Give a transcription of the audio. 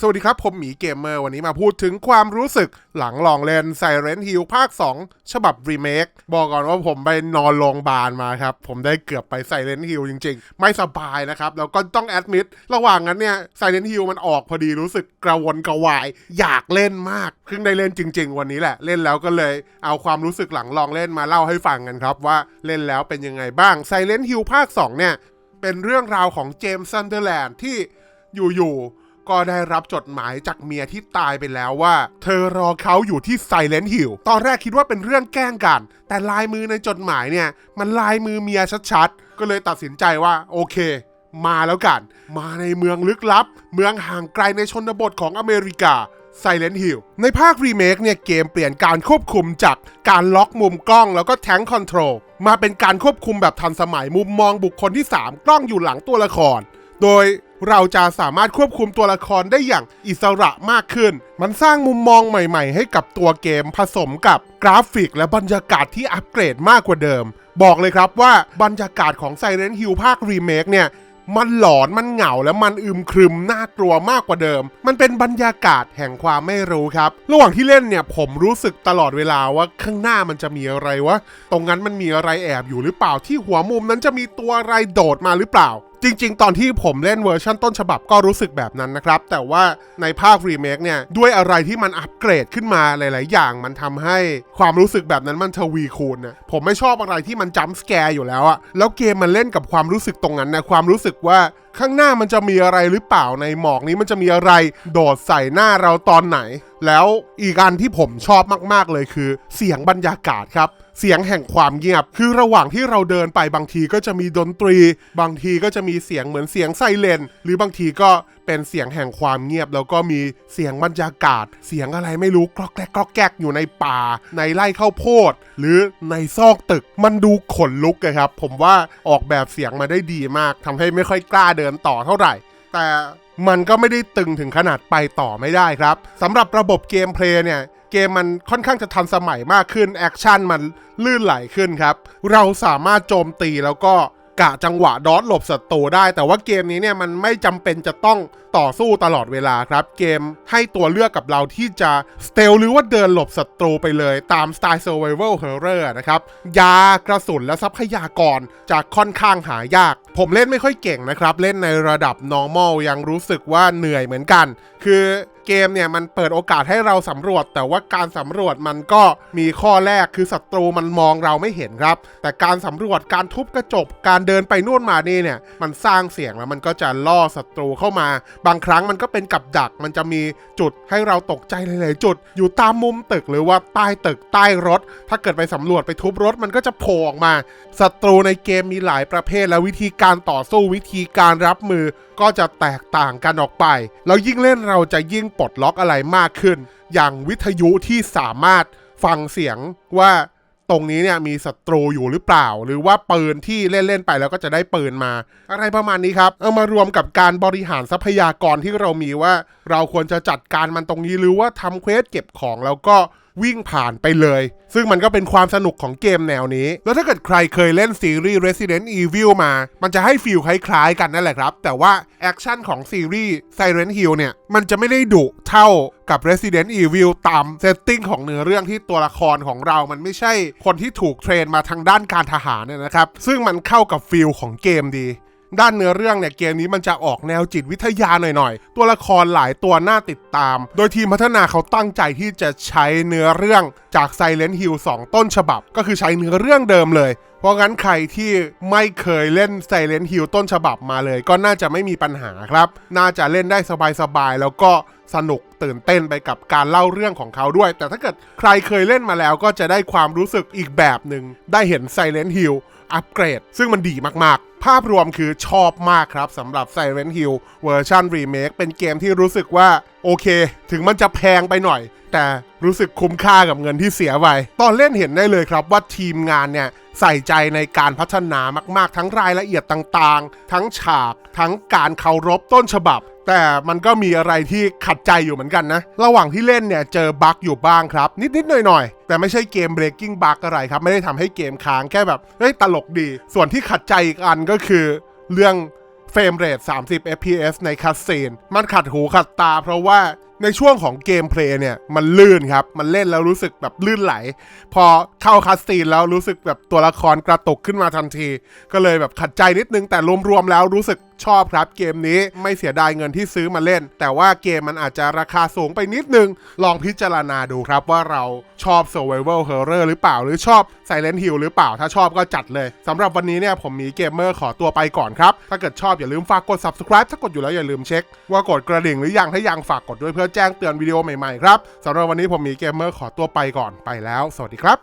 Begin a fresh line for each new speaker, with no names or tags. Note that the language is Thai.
สวัสดีครับ ผมหมีเกมเมอร์ วันนี้มาพูดถึงความรู้สึกหลังลองเล่น Silent Hill ภาค 2 ฉบับรีเมคบอกก่อนว่าผมไปนอนโรงพยาบาลมาครับ ผมได้เกือบไป Silent Hill จริง ๆ ไม่สบายนะครับ แล้วก็ต้องแอดมิดระหว่างนั้นเนี่ย Silent Hill มันออกพอดีรู้สึกกระวนกระวาย อยากเล่นมากเพิ่งได้เล่นจริง ๆ วันนี้แหละ เล่นแล้วก็เลยเอาความรู้สึกหลังลองเล่นมาเล่าให้ฟังกันครับว่าเล่นแล้วเป็นยังไงบ้าง Silent Hill ภาค2เนี่ยเป็นเรื่องราวของเจมส์ซันเดอร์แลนด์ที่อยู่ๆ ก็ได้รับจดหมายจากเมียที่ตายไปแล้วว่า เธอรอเขาอยู่ที่ไซเลนต์ฮิลตอนแรกคิดว่าเป็นเรื่องแกล้งกัน แต่ลายมือในจดหมายเนี่ย มันลายมือเมียชัดๆ ก็เลยตัดสินใจว่าโอเค มาแล้วกัน มาในเมืองลึกลับ เมืองห่างไกลในชนบทของอเมริกา Silent Hill ในภาครีเมคเนี่ยเกมเปลี่ยนการควบคุมจากการล็อกมุมกล้องแล้วก็แทงคอนโทรลมาเป็นการควบคุมแบบทันสมัยมุมมองบุคคลที่ 3 กล้องอยู่หลังตัวละคร โดย เราจะสามารถควบคุมตัวละครได้อย่างอิสระมากขึ้น มันสร้างมุมมองใหม่ๆ ให้กับตัวเกมผสมกับกราฟิกและบรรยากาศที่อัปเกรดมากกว่าเดิม บอกเลยครับว่าบรรยากาศของ Silent Hill ภาครีเมคเนี่ยมันหลอนมันเหงาและมันอึมครึมน่ากลัวมากกว่าเดิม มันเป็นบรรยากาศแห่งความไม่รู้ครับ ระหว่างที่เล่นเนี่ยผมรู้สึกตลอดเวลาว่าข้างหน้ามันจะมีอะไรวะ ตรงนั้นมันมีอะไรแอบอยู่หรือเปล่าที่หัวมุมนั้นจะมีตัวอะไรโดดมาหรือเปล่า จริงๆ ตอนที่ผมเล่นเวอร์ชันต้นฉบับก็รู้สึกแบบนั้นนะครับ แต่ว่าในภาครีเมคเนี่ย ด้วยอะไรที่มันอัปเกรดขึ้นมาหลาย ๆ อย่างมันทำให้ความรู้สึกแบบนั้นมันทวีคูณนะผมไม่ชอบอะไรที่มันจัมป์สแกร์อยู่แล้วอะแล้วเกมมันเล่นกับความรู้สึกตรงนั้นนะความรู้สึกว่าข้างหน้ามันจะมีอะไรหรือเปล่าในหมอกนี้มันจะมีอะไรโดดใส่หน้าเราตอนไหน แล้วอีกอันที่ผมชอบมาก ๆ เลยคือ เสียงบรรยากาศครับ เสียงแห่งความเงียบ คือระหว่างที่เราเดินไปบางทีก็จะมีดนตรี บางทีก็จะมีเสียงเหมือนเสียงไซเรนหรือบางทีก็เป็นเสียงแห่งความเงียบ แล้วก็มีเสียงบรรยากาศ เสียงอะไรไม่รู้กรอกแกรกกรอกแกรกอยู่ในป่า ในไร่ข้าวโพด หรือในซอกตึกมันดูขนลุกอะครับ ผมว่าออกแบบเสียงมาได้ดีมากทำให้ไม่ค่อยกล้าเดินต่อเท่าไหร่ แต่ มันก็ไม่ได้ตึงถึงขนาดไปต่อไม่ได้ครับสำหรับระบบเกมเพลย์เนี่ยเกมมันค่อนข้างจะทันสมัยมากขึ้นแอคชั่นมันลื่นไหลขึ้นครับ เราสามารถโจมตีแล้วก็กะจังหวะดอทหลบศัตรูได้ แต่ว่าเกมนี้เนี่ยมันไม่จำเป็นจะต้องต่อสู้ตลอดเวลาครับ เกมให้ตัวเลือกกับเราที่จะสเตลหรือว่าเดินหลบศัตรูไปเลยตามสไตล์ Survival Horror นะครับ ยากระสุนและทรัพยากรจะค่อนข้างหายาก ผมเล่นไม่ค่อยเก่งนะครับ เล่นในระดับ normal ยังรู้สึกว่าเหนื่อยเหมือนกัน คือ เกมเนี่ยมันเปิดโอกาสให้เราสำรวจ แต่ว่าการสำรวจมันก็มีข้อแรกคือศัตรูมันมองเราไม่เห็นครับ แต่การสำรวจการทุบกระจกการเดินไปนู่นมานี่เนี่ยมันสร้างเสียงแล้วมันก็จะล่อศัตรูเข้ามา บางครั้งมันก็เป็นกับดักมันจะมีจุดให้เราตกใจหลายๆจุด อยู่ตามมุมตึกหรือว่าใต้ตึกใต้รถ ถ้าเกิดไปสำรวจไปทุบรถมันก็จะโผล่ออกมาศัตรูในเกมมีหลายประเภทและวิธีการต่อสู้วิธีการรับมือ ก็จะแตกต่างกันออกไป แล้วยิ่งเล่นเราจะยิ่งปลดล็อกอะไรมากขึ้น อย่างวิทยุที่สามารถฟังเสียงว่าตรงนี้เนี่ยมีศัตรูอยู่หรือเปล่า หรือว่าปืนที่เล่นๆไปแล้วก็จะได้ปืนมา อะไรประมาณนี้ครับ เอามารวมกับการบริหารทรัพยากรที่เรามีว่า เราควรจะจัดการมันตรงนี้หรือว่าทำเควสเก็บของแล้วก็ วิ่งผ่านไปเลย ซึ่งมันก็เป็นความสนุกของเกมแนวนี้ แล้วถ้าเกิดใครเคยเล่นซีรีส์ Resident Evil มา มันจะให้ฟีลคล้ายๆกันนั่นแหละครับ แต่ว่าแอคชั่นของซีรีส์ Silent Hill เนี่ย มันจะไม่ได้ดุเท่ากับ Resident Evil ตามเซตติ้งของเนื้อเรื่องที่ตัวละครของเรา มันไม่ใช่คนที่ถูกเทรนมาทางด้านการทหารเนี่ยนะครับ ซึ่งมันเข้ากับฟีลของเกมดี ด้านเนื้อเรื่องเนี่ยเกมนี้มันจะออกแนวจิตวิทยาหน่อยๆ ตัวละครหลายตัวน่าติดตาม โดยทีมพัฒนาเขาตั้งใจที่จะใช้เนื้อเรื่องจาก Silent Hill 2 ต้นฉบับ ก็คือใช้เนื้อเรื่องเดิมเลย เพราะงั้นใครที่ไม่เคยเล่น Silent Hill ต้นฉบับมาเลย ก็น่าจะไม่มีปัญหาครับ น่าจะเล่นได้สบายๆแล้วก็ สนุกตื่นเต้นไปกับการเล่าเรื่องของเขาด้วย แต่ถ้าเกิดใครเคยเล่นมาแล้วก็จะได้ความรู้สึกอีกแบบหนึ่งได้เห็น Silent Hill อัปเกรด ซึ่งมันดีมากๆ ภาพรวมคือชอบมากครับสำหรับ Silent Hill เวอร์ชันรีเมคเป็นเกมที่รู้สึกว่า โอเค ถึงมันจะแพงไปหน่อย แต่รู้สึกคุ้มค่ากับเงินที่เสียไปตอนเล่นเห็นได้เลยครับว่าทีมงานเนี่ยใส่ใจในการพัฒนามากๆ ทั้งรายละเอียดต่างๆ ทั้งฉาก ทั้งการเคารพต้นฉบับ แต่มันก็มีอะไรที่ขัดใจอยู่เหมือนกันนะ ระหว่างที่เล่นเนี่ยเจอบั๊กอยู่บ้างครับ นิดๆหน่อยๆ แต่ไม่ใช่เกม breaking bug อะไรครับ ไม่ได้ทำให้เกมค้างแค่แบบเฮ้ยตลกดี ส่วนที่ขัดใจอีกอันก็คือ เรื่อง เฟรมเรท 30 fps ในคัสซีน มันขัดหูขัดตา เพราะว่าในช่วงของเกมเพลย์เนี่ย มันลื่นครับ มันเล่นแล้วรู้สึกแบบลื่นไหล พอเข้าคัสซีนแล้วรู้สึกแบบตัวละครกระตุกขึ้นมาทันที ก็เลยแบบขัดใจนิดนึงแต่รวมๆแล้วรู้สึกชอบครับเกมนี้ไม่เสียดายเงินที่ซื้อมาเล่น แต่ว่าเกมมันอาจจะราคาสูงไปนิดนึง ลองพิจารณาดูครับว่าเราชอบ Survival Horror หรือเปล่า หรือชอบ Silent Hill หรือเปล่า ถ้าชอบก็จัดเลยสำหรับวันนี้เนี่ยผมมีเกมเมอร์ขอตัวไปก่อนครับ ถ้าเกิดชอบอย่าลืมฝากกด subscribe ถ้ากดอยู่แล้วอย่าลืมเช็ค ว่ากดกระดิ่งหรือยังถ้ายังฝากกดด้วยเพื่อแจ้งเตือนวิดีโอใหม่ๆครับสำหรับวันนี้ผมมีเกมเมอร์ขอตัวไปก่อนไปแล้ว สวัสดีครับ